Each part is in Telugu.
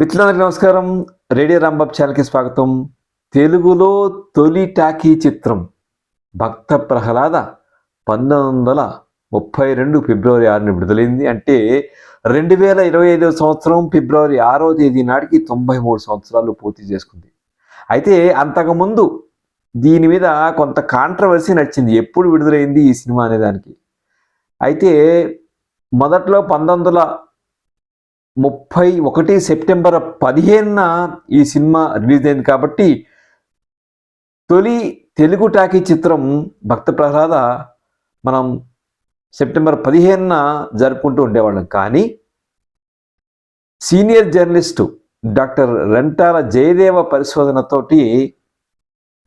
మిత్రులందరికీ నమస్కారం. రేడియో రాంబాబు ఛానల్కి స్వాగతం. తెలుగులో తొలి టాకీ చిత్రం భక్త ప్రహ్లాద పంతొమ్మిది వందల ముప్పై రెండు ఫిబ్రవరి ఆరుని విడుదలైంది. అంటే రెండు వేల ఇరవై ఐదవ సంవత్సరం ఫిబ్రవరి ఆరో తేదీ నాటికి తొంభై మూడు సంవత్సరాలు పూర్తి చేసుకుంది. అయితే అంతకుముందు దీని మీద కొంత కాంట్రవర్సీ నచ్చింది ఎప్పుడు విడుదలైంది ఈ సినిమా అనే దానికి. అయితే మొదట్లో పంతొమ్మిది వందల ముప్పై ఒకటి సెప్టెంబర్ పదిహేనున ఈ సినిమా రిలీజ్ అయింది కాబట్టి తొలి తెలుగు టాకీ చిత్రం భక్త ప్రహ్లాద మనం సెప్టెంబర్ పదిహేనున జరుపుకుంటూ ఉండేవాళ్ళం. కానీ senior journalist doctor Rentala Jayadeva పరిశోధనతోటి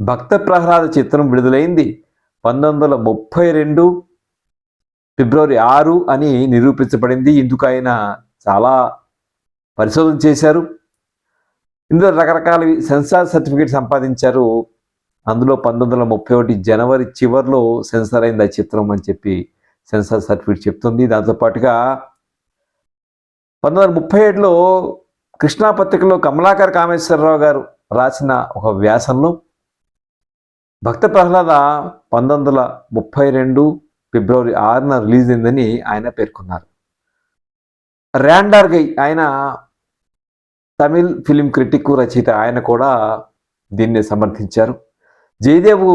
Bhakta Prahlada చిత్రం విడుదలైంది. పంతొమ్మిది వందల ముప్పై రెండు ఫిబ్రవరి ఆరు అని నిరూపించబడింది. ఇందుకు ఆయన చాలా పరిశోధన చేశారు. ఇందులో రకరకాల సెన్సార్ సర్టిఫికేట్ సంపాదించారు. అందులో పంతొమ్మిది వందల ముప్పై ఒకటి జనవరి చివరిలో సెన్సార్ అయింది ఆ చిత్రం అని చెప్పి సెన్సార్ సర్టిఫికేట్ చెప్తుంది. దాంతోపాటుగా పంతొమ్మిది వందల ముప్పై ఏడులో కృష్ణా పత్రికలో కమలాకర్ కామేశ్వరరావు గారు రాసిన ఒక వ్యాసంలో భక్త ప్రహ్లాద పంతొమ్మిది వందల ముప్పై రెండు ఫిబ్రవరి ఆరున రిలీజ్ అయిందని ఆయన పేర్కొన్నారు. ర్యాండార్గై ఆయన తమిళ్ ఫిలిం క్రిటిక్ రచయిత ఆయన కూడా దీన్ని సమర్థించారు. జయదేవు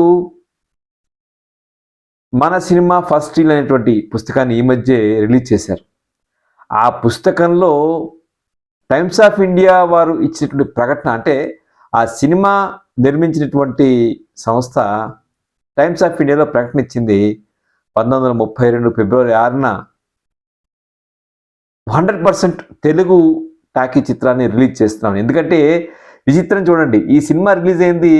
మన సినిమా ఫస్ట్ ఇల్ అనేటువంటి పుస్తకాన్ని ఈ మధ్య రిలీజ్ చేశారు. ఆ పుస్తకంలో టైమ్స్ ఆఫ్ ఇండియా వారు ఇచ్చినటువంటి ప్రకటన అంటే ఆ సినిమా నిర్మించినటువంటి సంస్థ టైమ్స్ ఆఫ్ ఇండియాలో ప్రకటన ఇచ్చింది పంతొమ్మిది వందల ముప్పై రెండు ఫిబ్రవరి ఆరున హండ్రెడ్ పర్సెంట్ తెలుగు టాకీ చిత్రాన్ని రిలీజ్ చేస్తున్నాం. ఎందుకంటే విచిత్రం చూడండి ఈ సినిమా రిలీజ్ అయింది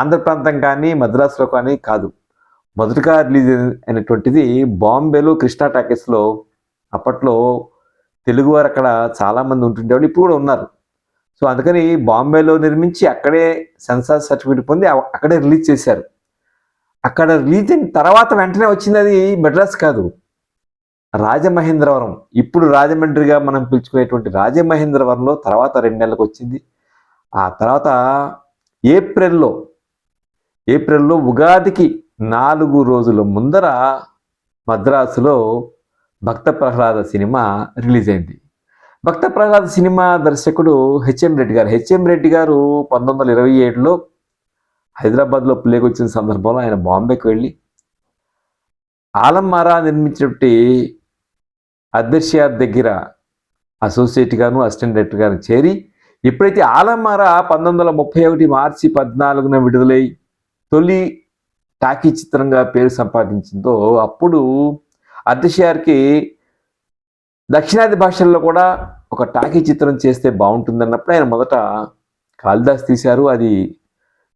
ఆంధ్ర ప్రాంతం కానీ మద్రాసులో కానీ కాదు. మొదటగా రిలీజ్ అయినటువంటిది బాంబేలో కృష్ణా టాకీస్లో. అప్పట్లో తెలుగువారు అక్కడ చాలామంది ఉంటుండేవాళ్ళు ఇప్పుడు కూడా ఉన్నారు. సో అందుకని బాంబేలో నిర్మించి అక్కడే సెన్సార్ సర్టిఫికేట్ పొంది అక్కడే రిలీజ్ చేశారు. అక్కడ రిలీజ్ అయిన తర్వాత వెంటనే వచ్చింది అది మెడ్రాస్ కాదు. రాజమహేంద్రవరం. ఇప్పుడు రాజమండ్రిగా మనం పిలుచుకునేటువంటి రాజమహేంద్రవరంలో తర్వాత రెండు నెలలకు వచ్చింది. ఆ తర్వాత ఏప్రిల్లో ఏప్రిల్లో ఉగాదికి నాలుగు రోజుల ముందర మద్రాసులో భక్త ప్రహ్లాద సినిమా రిలీజ్ అయింది. భక్త ప్రహ్లాద సినిమా దర్శకుడు హెచ్ఎం రెడ్డి గారు. హెచ్ఎం రెడ్డి గారు పంతొమ్మిది వందల ఇరవై ఏడులో హైదరాబాద్లో ప్లేకి వచ్చిన సందర్భంలో ఆయన బాంబేకి వెళ్ళి ఆలంమారా నిర్మించినటువంటి అదర్శియార్ దగ్గర అసోసియేట్గాను అసిస్టెంట్ చేరి ఎప్పుడైతే ఆలమార పంతొమ్మిది వందల ముప్పై ఒకటి మార్చి పద్నాలుగున విడుదలై తొలి టాకీ చిత్రంగా పేరు సంపాదించిందో అప్పుడు అర్ధషియార్కి దక్షిణాది భాషల్లో కూడా ఒక టాకీ చిత్రం చేస్తే బాగుంటుందన్నప్పుడు ఆయన మొదట కాళిదాస్ తీశారు. అది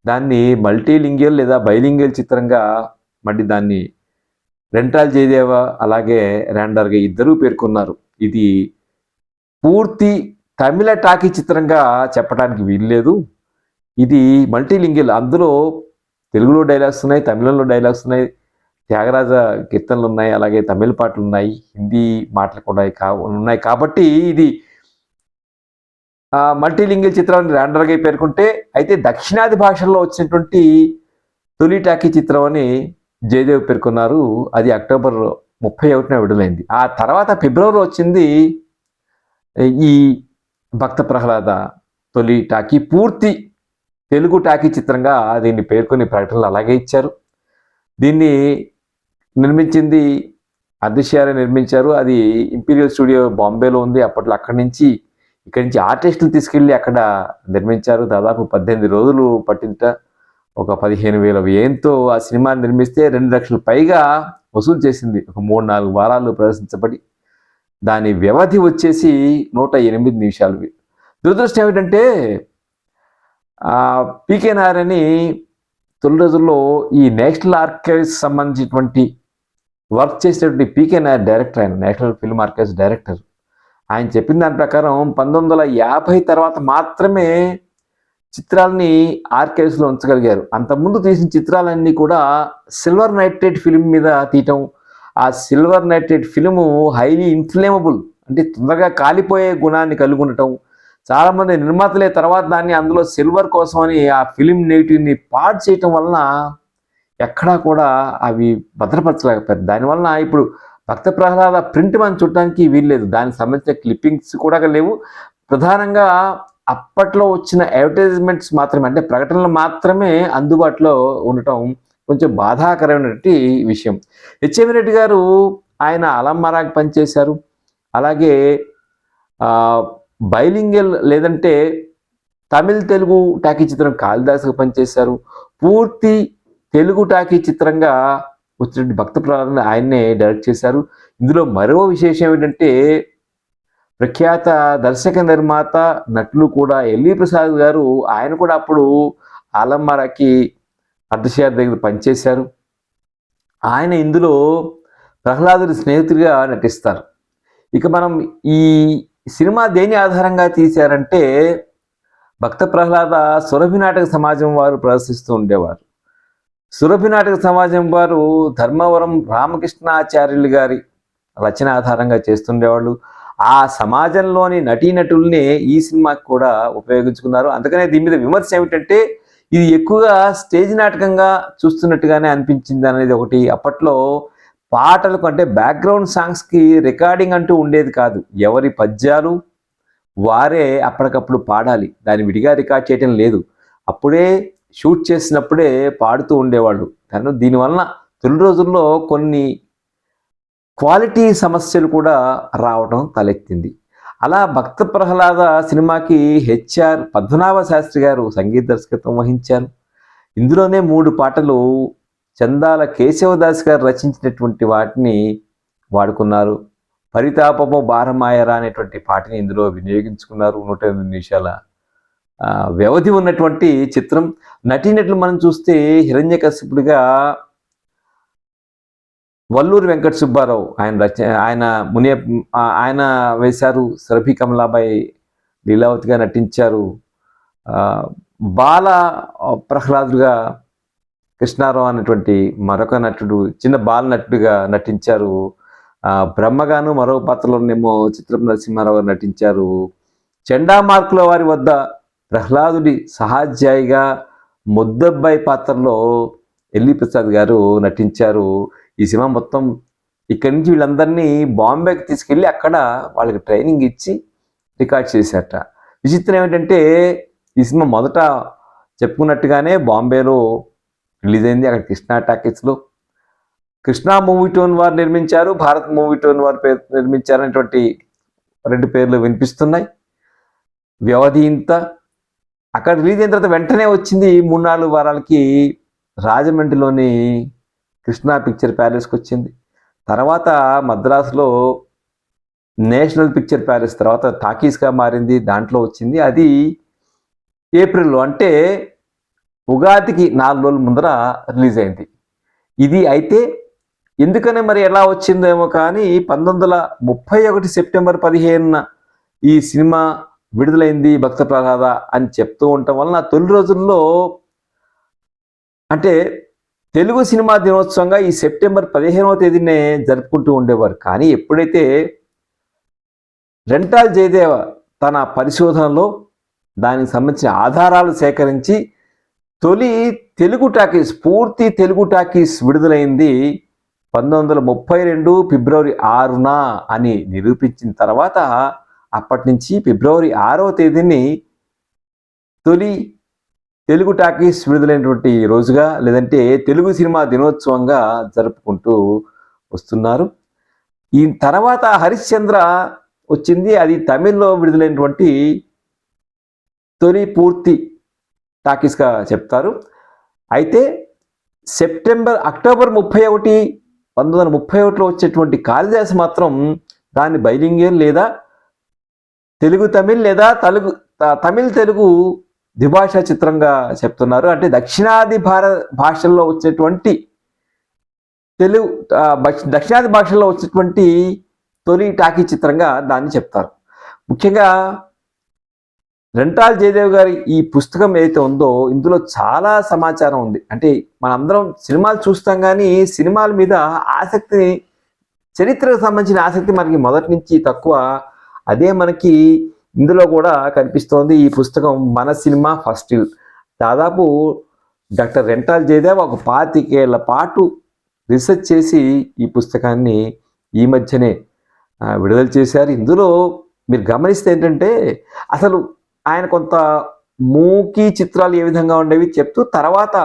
దాన్ని మల్టీలింగియల్ లేదా బైలింగియల్ చిత్రంగా మళ్ళీ దాన్ని రెంటాల్ జయదేవ అలాగే ర్యాండర్గా ఇద్దరూ పేర్కొన్నారు. ఇది పూర్తి తమిళ టాకీ చిత్రంగా చెప్పడానికి వీల్లేదు. ఇది మల్టీలింగిల్ అందులో తెలుగులో డైలాగ్స్ ఉన్నాయి తమిళంలో డైలాగ్స్ ఉన్నాయి త్యాగరాజ కీర్తనలు ఉన్నాయి అలాగే తమిళ పాటలు ఉన్నాయి హిందీ మాటలు కూడా ఉన్నాయి కాబట్టి ఇది మల్టీలింగిల్ చిత్రాన్ని ర్యాండర్గా పేర్కొంటే అయితే దక్షిణాది భాషల్లో వచ్చినటువంటి తొలి టాకీ చిత్రం అని జయదేవ్ పేర్కొన్నారు. అది అక్టోబర్ ముప్పై ఒకటిన విడుదలైంది. ఆ తర్వాత ఫిబ్రవరి వచ్చింది ఈ భక్త ప్రహ్లాద తొలి టాకీ. పూర్తి తెలుగు టాకీ చిత్రంగా దీన్ని పేర్కొని ప్రకటనలు అలాగే ఇచ్చారు. దీన్ని నిర్మించింది అర్ధశారే నిర్మించారు. అది ఇంపీరియల్ స్టూడియో బాంబేలో ఉంది. అప్పట్లో అక్కడి నుంచి ఇక్కడి నుంచి ఆర్టిస్టులు తీసుకెళ్ళి అక్కడ నిర్మించారు. దాదాపు పద్దెనిమిది రోజులు పట్టింట ఒక పదిహేను వేల వ్యయంతో ఆ సినిమా నిర్మిస్తే రెండు లక్షల పైగా వసూలు చేసింది. ఒక మూడు నాలుగు వారాలు ప్రదర్శించబడి దాని వ్యవధి వచ్చేసి నూట ఎనిమిది నిమిషాలు. దురదృష్టం ఏమిటంటే పీకే నారాయణని తొలి రోజుల్లో ఈ నేషనల్ ఆర్కైవ్స్ సంబంధించినటువంటి వర్క్ చేసేటువంటి పీకే నాయర్ డైరెక్టర్ ఆయన నేషనల్ ఫిల్మ్ ఆర్కైవ్స్ డైరెక్టర్. ఆయన చెప్పిన దాని ప్రకారం పంతొమ్మిది వందల యాభై తర్వాత మాత్రమే చిత్రాలని ఆర్కైవ్స్లో ఉంచగలిగారు. అంతకుముందు తీసిన చిత్రాలన్నీ కూడా సిల్వర్ నైట్రేట్ ఫిలిం మీద తీయటం ఆ silver nitrate film highly inflammable అంటే తొందరగా కాలిపోయే గుణాన్ని కలిగి ఉండటం చాలామంది నిర్మాతలే తర్వాత దాన్ని అందులో సిల్వర్ కోసం అని ఆ ఫిలిం నెగిటివ్ని పాడ్ చేయటం వలన ఎక్కడా కూడా అవి భద్రపరచలేకపోయారు. దానివలన ఇప్పుడు భక్త ప్రహ్లాద ప్రింట్ మనం చూడటానికి వీల్లేదు. దానికి సంబంధించిన క్లిప్పింగ్స్ కూడా లేవు. ప్రధానంగా అప్పట్లో వచ్చిన అడ్వర్టైజ్మెంట్స్ మాత్రమే అంటే ప్రకటనలు మాత్రమే అందుబాటులో ఉండటం కొంచెం బాధాకరమైనటువంటి విషయం. హెచ్ఎం రెడ్డి గారు ఆయన అలంమరాకి పనిచేశారు. అలాగే బైలింగల్ లేదంటే తమిళ్ తెలుగు టాకీ చిత్రం కాళిదాసుకు పనిచేశారు. పూర్తి తెలుగు టాకీ చిత్రంగా వచ్చినటువంటి భక్త ప్రహ్లాదని ఆయన్నే డైరెక్ట్ చేశారు. ఇందులో మరో విశేషం ఏంటంటే ప్రఖ్యాత దర్శక నిర్మాత నటులు కూడా ఎల్వి ప్రసాద్ గారు ఆయన కూడా అప్పుడు ఆలమ్మరాకి అర్ధశేర్ దగ్గర పనిచేశారు. ఆయన ఇందులో ప్రహ్లాదుడి స్నేహితుడిగా నటిస్తారు. ఇక మనం ఈ సినిమా దేని ఆధారంగా తీశారంటే భక్త ప్రహ్లాద సురభి నాటక సమాజం వారు ప్రదర్శిస్తూ ఉండేవారు. సురభి నాటక సమాజం వారు ధర్మవరం రామకృష్ణాచార్యులు గారి రచన ఆధారంగా చేస్తుండేవాళ్ళు. ఆ సమాజంలోని నటీనటుల్ని ఈ సినిమాకి కూడా ఉపయోగించుకున్నారు. అందుకనే దీని మీద విమర్శ ఏమిటంటే ఇది ఎక్కువగా స్టేజ్ నాటకంగా చూస్తున్నట్టుగానే అనిపించింది అనేది ఒకటి. అప్పట్లో పాటలకు అంటే బ్యాక్గ్రౌండ్ సాంగ్స్కి రికార్డింగ్ అంటూ ఉండేది కాదు. ఎవరి పద్యాలు వారే అప్పటికప్పుడు పాడాలి. దాన్ని విడిగా రికార్డ్ చేయటం లేదు. అప్పుడే షూట్ చేసినప్పుడే పాడుతూ ఉండేవాళ్ళు. కానీ దీనివలన తొలి రోజుల్లో కొన్ని క్వాలిటీ సమస్యలు కూడా రావడం తలెత్తింది. అలా భక్త ప్రహ్లాద సినిమాకి హెచ్ఆర్ పద్మనాభ శాస్త్రి గారు సంగీత దర్శకత్వం వహించారు. ఇందులోనే మూడు పాటలు చందాల కేశవదాస్ గారు రచించినటువంటి వాటిని వాడుకున్నారు. పరితాపము భారమాయరా అనేటువంటి పాటని ఇందులో వినియోగించుకున్నారు నూట ఎనిమిది నిమిషాల వ్యవధి ఉన్నటువంటి చిత్రం. నటీనటులు మనం చూస్తే హిరణ్యకశిపుడిగా వల్లూరు వెంకట సుబ్బారావు ఆయన రచ ఆయన మునియ ఆయన వేశారు సరఫీ కమలాబాయి లీలావతిగా నటించారు. బాల ప్రహ్లాదుగా కృష్ణారావు అనేటువంటి మరొక నటుడు చిన్న బాల నటుడిగా నటించారు. బ్రహ్మగాను మరో పాత్రలోనేమో చిత్రం నరసింహారావు గారు నటించారు. చెండా మార్కుల వారి వద్ద ప్రహ్లాదుడి సహాధ్యాయిగా ముద్దబ్బాయి పాత్రలో ఎల్లి ప్రసాద్ గారు నటించారు. ఈ సినిమా మొత్తం ఇక్కడి నుంచి వీళ్ళందరినీ బాంబేకి తీసుకెళ్ళి అక్కడ వాళ్ళకి ట్రైనింగ్ ఇచ్చి రికార్డ్ చేశారట. విచిత్రం ఏమిటంటే ఈ సినిమా మొదట చెప్పుకున్నట్టుగానే బాంబేలో రిలీజ్ అయింది. అక్కడ కృష్ణా టాకీస్లో. కృష్ణా మూవీ టోన్ వారు నిర్మించారు. భారత్ మూవీ టోన్ వారు పేరు నిర్మించారనేటువంటి రెండు పేర్లు వినిపిస్తున్నాయి. వ్యవధి ఇంత. అక్కడ రిలీజ్ అయిన తర్వాత వెంటనే వచ్చింది మూడు నాలుగు వారాలకి రాజమండ్రిలోని కృష్ణా పిక్చర్ ప్యాలెస్కి వచ్చింది. తర్వాత మద్రాసులో నేషనల్ పిక్చర్ ప్యాలెస్ తర్వాత టాకీస్గా మారింది దాంట్లో వచ్చింది. అది ఏప్రిల్లో అంటే ఉగాదికి నాలుగు రోజుల ముందర రిలీజ్ అయింది. ఇది అయితే ఎందుకని మరి ఎలా వచ్చిందేమో కానీ పంతొమ్మిది వందల ముప్పై ఒకటి సెప్టెంబర్ పదిహేనున ఈ సినిమా విడుదలైంది భక్త ప్రహ్లాద అని చెప్తూ ఉండటం వలన తొలి రోజుల్లో అంటే తెలుగు సినిమా దినోత్సవంగా ఈ సెప్టెంబర్ పదిహేనవ తేదీనే జరుపుకుంటూ ఉండేవారు. కానీ ఎప్పుడైతే రెంటాల్ జయదేవ తన పరిశోధనలో దానికి సంబంధించిన ఆధారాలు సేకరించి తొలి తెలుగు టాకీస్ పూర్తి తెలుగు టాకీస్ విడుదలైంది పంతొమ్మిది వందల ముప్పై రెండు ఫిబ్రవరి ఆరున అని నిరూపించిన తర్వాత అప్పటి నుంచి ఫిబ్రవరి ఆరవ తేదీని తొలి తెలుగు టాకీస్ విడుదలైనటువంటి రోజుగా లేదంటే తెలుగు సినిమా దినోత్సవంగా జరుపుకుంటూ వస్తున్నారు. ఈ తర్వాత హరిశ్చంద్ర వచ్చింది. అది తమిళ్ళో విడుదలైనటువంటి తొలి పూర్తి టాకీస్గా చెప్తారు. అయితే సెప్టెంబర్ అక్టోబర్ ముప్పై ఒకటి పంతొమ్మిది వందల ముప్పై ఒకటిలో వచ్చేటువంటి కాళిదాసు మాత్రం దాన్ని బైలింగియల్ లేదా తెలుగు తమిళ్ లేదా తెలుగు త- తమిళ్ తెలుగు ద్విభాషా చిత్రంగా చెప్తున్నారు. అంటే దక్షిణాది భారత భాషల్లో వచ్చేటువంటి తెలుగు భక్ష- దక్షిణాది భాషల్లో వచ్చేటువంటి తొలి టాకీ చిత్రంగా దాన్ని చెప్తారు. ముఖ్యంగా రెంటాల్ జయదేవ్ గారి ఈ పుస్తకం ఏదైతే ఉందో ఇందులో చాలా సమాచారం ఉంది. అంటే మనందరం సినిమాలు చూస్తాం కానీ సినిమాల మీద ఆసక్తిని చరిత్రకు సంబంధించిన ఆసక్తి మనకి మొదటి నుంచి తక్కువ. అదే మనకి ఇందులో కూడా కనిపిస్తోంది ఈ పుస్తకం మన సినిమా ఫస్ట్ దాదాపు డాక్టర్ రెంటాల్ జయదేవ్ ఒక పాతికేళ్ళ పాటు రీసెర్చ్ చేసి ఈ పుస్తకాన్ని ఈ మధ్యనే విడుదల చేశారు. ఇందులో మీరు గమనిస్తే ఏంటంటే అసలు ఆయన కొంత మూకీ చిత్రాలు ఏ విధంగా ఉండేవి చెప్తూ తర్వాత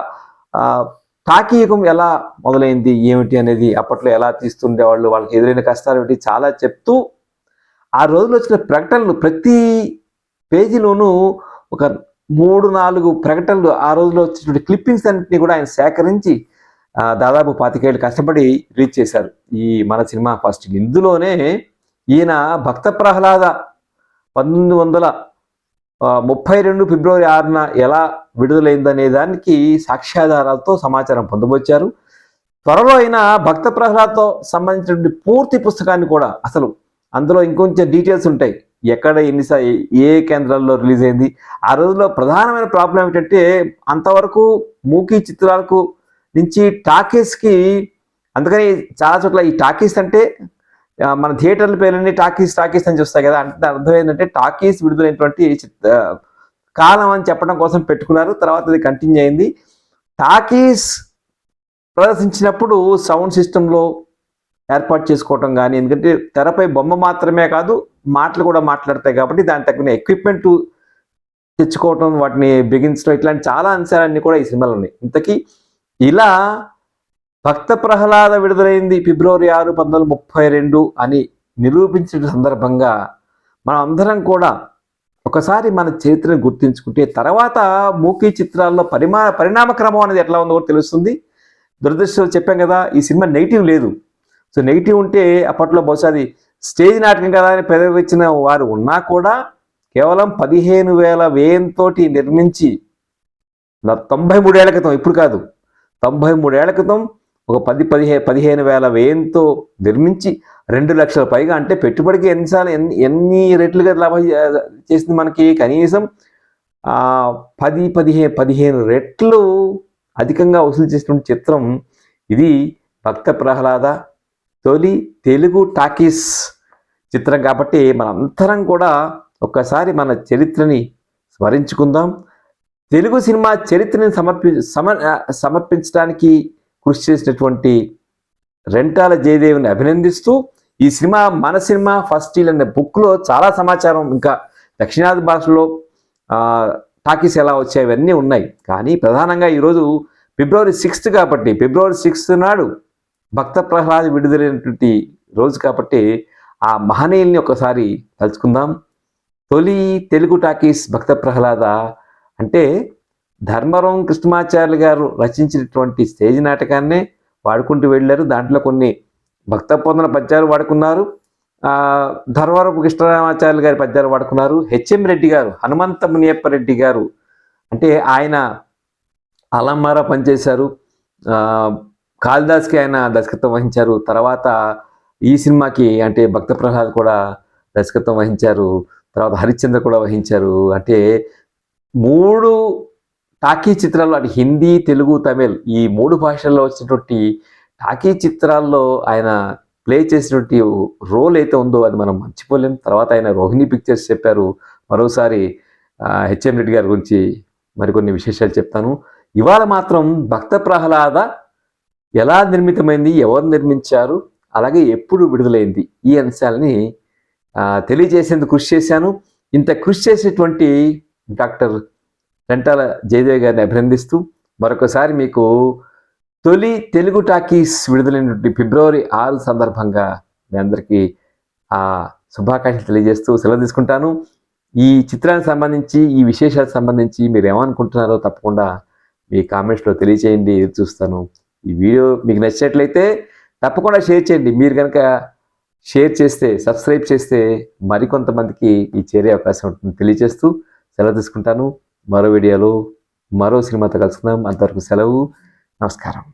తాకీయకం ఎలా మొదలైంది ఏమిటి అనేది అప్పట్లో ఎలా తీస్తుండేవాళ్ళు వాళ్ళకి ఎదురైన కష్టాలు ఏమిటి చాలా చెప్తూ ఆ రోజుల్లో వచ్చిన ప్రకటనలు ప్రతి పేజీలోనూ ఒక మూడు నాలుగు ప్రకటనలు ఆ రోజుల్లో వచ్చినటువంటి క్లిప్పింగ్స్ అన్నింటినీ కూడా ఆయన సేకరించి దాదాపు పాతికేళ్ళు కష్టపడి రీచ్ చేశారు. ఈ మన సినిమా ఫస్ట్ ఇందులోనే ఈయన భక్త ప్రహ్లాద పంతొమ్మిది వందల ముప్పై రెండు ఫిబ్రవరి ఆరున ఎలా విడుదలైందనే దానికి సాక్ష్యాధారాలతో సమాచారం పొందవచ్చారు త్వరలో అయిన భక్త ప్రహ్లాద్తో సంబంధించినటువంటి పూర్తి పుస్తకాన్ని కూడా అసలు అందులో ఇంకొంచెం డీటెయిల్స్ ఉంటాయి. ఎక్కడ ఎన్నిసార్లు ఏ కేంద్రాల్లో రిలీజ్ అయింది? ఆ రోజుల్లో ప్రధానమైన ప్రాబ్లం ఏమిటంటే అంతవరకు మూకీ చిత్రాలకు నుంచి టాకీస్కి అందుకని చాలా చోట్ల ఈ టాకీస్ అంటే మన థియేటర్ల పేర్లన్నీ టాకీస్ టాకీస్ అని చూస్తాయి కదా అంటే అర్థం ఏంటంటే టాకీస్ విడుదలైనటువంటి కాలం అని చెప్పడం కోసం పెట్టుకున్నారు. తర్వాత అది కంటిన్యూ అయింది. టాకీస్ ప్రదర్శించినప్పుడు సౌండ్ సిస్టంలో ఏర్పాటు చేసుకోవటం కానీ ఎందుకంటే తెరపై బొమ్మ మాత్రమే కాదు మాటలు కూడా మాట్లాడతాయి కాబట్టి దాని తగిన ఎక్విప్మెంట్ తెచ్చుకోవటం వాటిని బిగించడం ఇట్లాంటి చాలా అంశాలన్నీ కూడా ఈ సినిమాలో ఉన్నాయి. ఇంతకీ ఇలా భక్త ప్రహ్లాద విడుదలైంది ఫిబ్రవరి ఆరు పంతొమ్మిది ముప్పై రెండు అని నిరూపించిన సందర్భంగా మనం అందరం కూడా ఒకసారి మన చరిత్రను గుర్తించుకుంటే తర్వాత మూకీ చిత్రాల్లో పరిమా పరిణామక్రమం అనేది ఎట్లా ఉందో కూడా తెలుస్తుంది. దురదృష్టం చెప్పాం కదా ఈ సినిమా నెగిటివ్ లేదు. సో నెగిటివ్ ఉంటే అప్పట్లో బహుశా అది స్టేజ్ నాటకం కదా అని పెదవిచ్చిన వారు ఉన్నా కూడా కేవలం పదిహేను వేల వ్యయంతో నిర్మించి తొంభై మూడేళ్ళ క్రితం ఇప్పుడు కాదు. తొంభై మూడేళ్ళ క్రితం ఒక పది పదిహే పదిహేను వేల వ్యయంతో నిర్మించి రెండు లక్షల పైగా అంటే పెట్టుబడికి ఎన్నిసార్లు ఎన్ని ఎన్ని రెట్లుగా లాభం చేసింది మనకి కనీసం పది పదిహే పదిహేను రెట్లు అధికంగా వసూలు చేసినటువంటి చిత్రం ఇది భక్త ప్రహ్లాద తొలి తెలుగు టాకీస్ చిత్రం కాబట్టి మనందరం కూడా ఒక్కసారి మన చరిత్రని స్మరించుకుందాం. తెలుగు సినిమా చరిత్రని సమర్పి సమ సమర్పించడానికి కృషి చేసినటువంటి రెంటాల జయదేవిని అభినందిస్తూ ఈ సినిమా మన సినిమా ఫస్ట్ ఇల్ అనే బుక్లో చాలా సమాచారం ఇంకా దక్షిణాది భాషలో టాకీస్ ఎలా వచ్చాయి అవన్నీ ఉన్నాయి. కానీ ప్రధానంగా ఈరోజు ఫిబ్రవరి సిక్స్త్ కాబట్టి ఫిబ్రవరి సిక్స్త్ నాడు భక్త ప్రహ్లాద విడుదలైనటువంటి రోజు కాబట్టి ఆ మహనీయుల్ని ఒకసారి తలుచుకుందాం. తొలి తెలుగు టాకీస్ భక్త ప్రహ్లాద అంటే ధర్మవరం కృష్ణమాచార్యులు గారు రచించినటువంటి స్టేజ్ నాటకాన్నే వాడుకుంటూ వెళ్ళారు. దాంట్లో కొన్ని భక్త పొందన పద్యాలు వాడుకున్నారు. ఆ, ధర్మవరపు కృష్ణరామాచార్యులు గారి పద్యాలు వాడుకున్నారు. హెచ్ఎం రెడ్డి గారు హనుమంత మునియప్ప రెడ్డి గారు అంటే ఆయన అలంమారా పనిచేశారు. కాళిదాస్కి ఆయన దర్శకత్వం వహించారు. తర్వాత ఈ సినిమాకి అంటే భక్త ప్రహ్లాద్ కూడా దర్శకత్వం వహించారు. తర్వాత హరిశ్చంద్ర కూడా వహించారు. అంటే మూడు టాకీ చిత్రాల్లో అంటే హిందీ తెలుగు తమిళ్ ఈ మూడు భాషల్లో వచ్చినటువంటి టాకీ చిత్రాల్లో ఆయన ప్లే చేసినటువంటి రోల్ అయితే ఉందో అది మనం మర్చిపోలేం. తర్వాత ఆయన రోహిణి పిక్చర్స్ చెప్పారు. మరోసారి హెచ్ఎం రెడ్డి గారి గురించి మరికొన్ని విశేషాలు చెప్తాను. ఇవాళ మాత్రం భక్త ప్రహ్లాద ఎలా నిర్మితమైంది ఎవరు నిర్మించారు అలాగే ఎప్పుడు విడుదలైంది ఈ అంశాలని తెలియజేసేందుకు కృషి చేశాను. ఇంత కృషి చేసేటువంటి డాక్టర్ రెంటాల జయదేవ్ గారిని అభినందిస్తూ మరొకసారి మీకు తొలి తెలుగు టాకీస్ విడుదలైనటువంటి ఫిబ్రవరి ఆరు సందర్భంగా మీ అందరికీ ఆ శుభాకాంక్షలు తెలియజేస్తూ సెలవు తీసుకుంటాను. ఈ చిత్రానికి సంబంధించి ఈ విశేషాలకు సంబంధించి మీరు ఏమనుకుంటున్నారో తప్పకుండా మీ కామెంట్స్లో తెలియచేయండి ఎదురు చూస్తాను ఈ వీడియో మీకు నచ్చినట్లయితే తప్పకుండా షేర్ చేయండి. మీరు కనుక షేర్ చేస్తే సబ్స్క్రైబ్ చేస్తే మరికొంతమందికి ఈ చేరే అవకాశం ఉంటుంది తెలియజేస్తూ సెలవు తీసుకుంటాను. మరో వీడియోలో మరో సినిమాతో కలుసుకుందాం. అంతవరకు సెలవు. నమస్కారం.